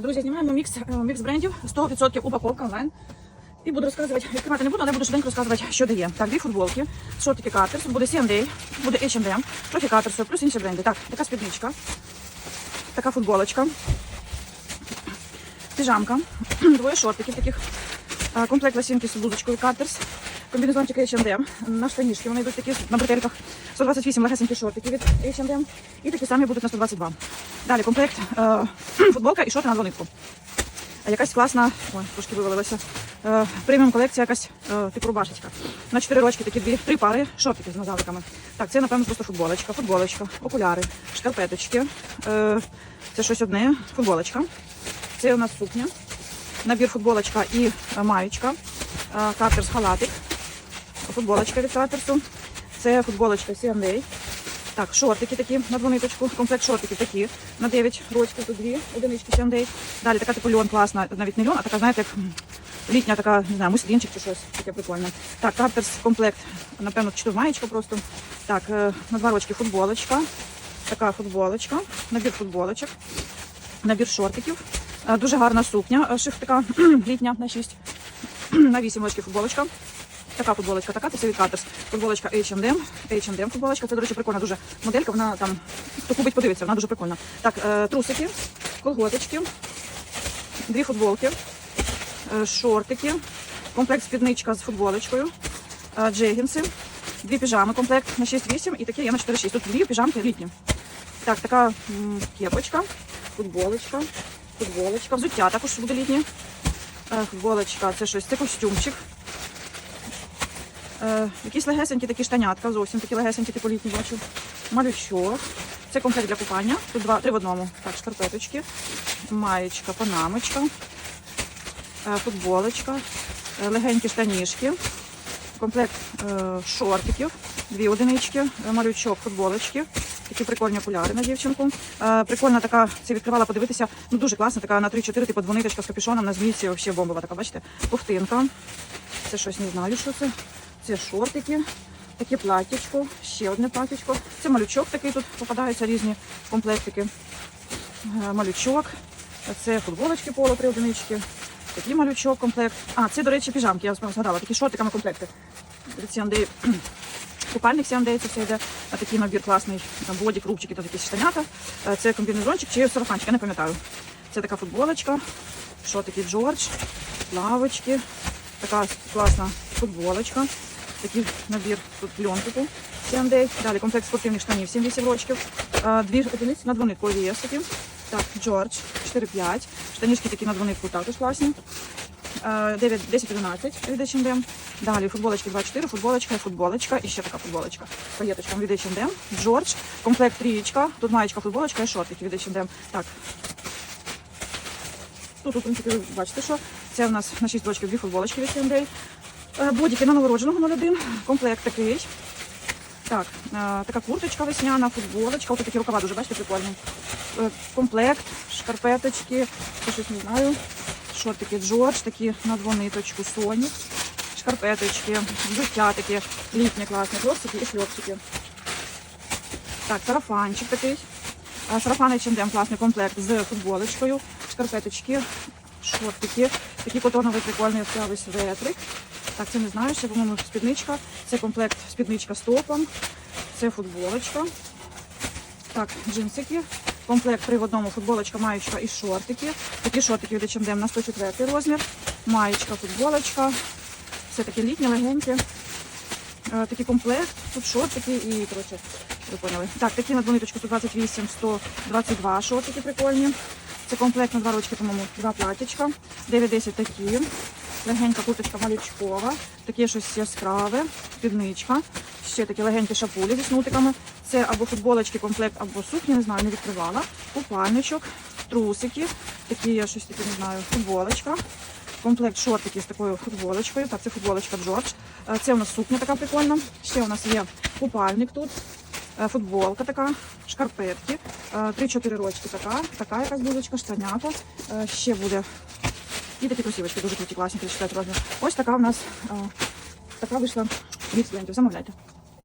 Друзі, знімаємо мікс, е, мікс брендів 100% упаковка онлайн. І буду розказувати, відкривати не буду, але буду швиденько розказувати, що дає. Так, дві футболки, шортики Катерс, буде C&A, буде H&M, трохи Катерсу, плюс інші бренди. Так, така спідничка, така футболочка, піжамка, двоє шортиків таких, комплект лосінки з блузочкою Катерс, комбінезончик H&M, на штанішки, вони йдуть такі на бретельках, 128 легесенькі шортики від H&M, і такі самі будуть на 122. Далі комплект е, футболка і шорти на двонитку. А Якась класна, ой, трошки вивалилася. Е, преміум колекція якась е, типу рубашечка. На 4 рочки такі дві, три пари шортиків з нозаликами. Так, це, напевно, просто футболочка, футболочка, окуляри, шкарпеточки. Е, це щось одне, футболочка. Це у нас сукня. Набір футболочка і е, маєчка. Е, Картерс халатик. Футболочка від Картерсу. Це футболочка C&A. Так, шортики такі на двониточку, комплект шортиків такі на 9 рочків, тут дві одинички сяндей. Далі така типу льон класна, навіть не льон, а така, знаєте, як літня така, не знаю, муслінчик чи щось таке прикольне. Так, картерс комплект, напевно, чи то маєчка просто. Так, е, на два рочки футболочка, така футболочка, набір футболочок, набір шортиків. Е, Дуже гарна сукня, е, шиф така літня на 6, на 8 рочків футболочка. Така футболочка, така, це від Катерс. Футболочка H&M, H&M футболочка. Це, до речі, прикольна дуже моделька. Вона там, хто купить, подивиться, вона дуже прикольна. Так, е, трусики, колготочки, дві футболки, е, шортики, комплект спідничка з футболочкою, е, джегінси, дві піжами, комплект на 6-8 і такі є на 4-6. Тут дві піжамки літні. Так, така м, кепочка, футболочка, футболочка, взуття також буде літнє. Е, Футболочка, це щось, це костюмчик. Е, якісь легесенькі такі штанятка, зовсім такі легесенькі, типу літні бачу. Малючок. Це комплект для купання. Тут два, три в одному. Так, шкарпеточки, маєчка, панамочка, е, футболочка, е, легенькі штанішки, комплект е, шортиків, дві одинички, е, малючок, футболочки. Такі прикольні окуляри на дівчинку. Е, прикольна така, це відкривала подивитися. Ну дуже класна, така на 3-4, типу двониточка з капюшоном на змійці, взагалі бомбова така, бачите? Ковтинка. Це щось не знаю, що це. Це шортики, таке платічко, ще одне платічко. Це малючок такий тут попадаються різні комплектики. Е, Малючок. Це футболочки поло. Такий малючок комплект. А, це, до речі, піжамки, я згадала, такі шортиками комплекти. C&A. Купальник C&A, це йде. А такий набір класний. Там бодік, рубчики, тут якісь штанята. Е, Це комбінезончик чи сарафанчик, я не пам'ятаю. Це така футболочка, шортики Джордж, лавочки. Така класна футболочка. Такий набір тут льонтику 7 Далі комплект спортивних штанів 7-8 рочків. Дві одиниці на двонитку є такі. Так, Джордж 4-5. Штанішки такі на двонитку також класні. 9, 10, 11 від H&M. Далі футболочки 24, футболочка, футболочка і ще така футболочка. Паєточка від H&M. Джордж. Комплект трієчка. Тут маєчка, футболочка і шортики від H&M. Так, Тут, в принципі, ви бачите, що це в нас на 6 років дві футболочки від Сендей. Бодіки на новородженого 01. Комплект такий. Так, е, така курточка весняна, футболочка. Ось такі рукава дуже, бачите, прикольні. Е, Комплект, шкарпеточки, щось не знаю. Шортики Джордж, такі на двониточку, Сонік. Шкарпеточки, взуття такі літні класні, хлопчики і шльопчики. Так, сарафанчик такий. Сарафан H&M класний комплект з футболочкою, шкарпеточки, шортики, такий котоновий прикольний яскравий светрик. Так, це не знаю, ще, по-моєму, спідничка. Це комплект спідничка з топом, це футболочка. Так, джинсики. Комплект три в одному, футболочка, маєчка і шортики. Такі шортики від H&M на 104 розмір. Маєчка, футболочка. Все таке літнє, легеньке. Е, Такий комплект, тут шортики і, коротше, ви поняли. Так, такі на двониточку 128, 122 шортики прикольні. Це комплект на два рочки, по-моєму, два платічка. 9-10 такі. Легенька курточка малючкова. Таке щось яскраве, спідничка. Ще такі легенькі шапулі зі снутиками. Це або футболочки, комплект, або сукні, не знаю, не відкривала. Купальничок, трусики. Такі, я щось таке не знаю, футболочка. Комплект шортики з такою футболочкою. Так, це футболочка Джордж. Е, Це у нас сукня така прикольна. Ще у нас є купальник тут. Е, Футболка така, шкарпетки, е, 3-4 рочки така, така якась блузочка, штанята. Е, Ще буде. І такі кросівочки дуже круті, класні, 34 розмір. Ось така у нас е, така вийшла від. Замовляйте.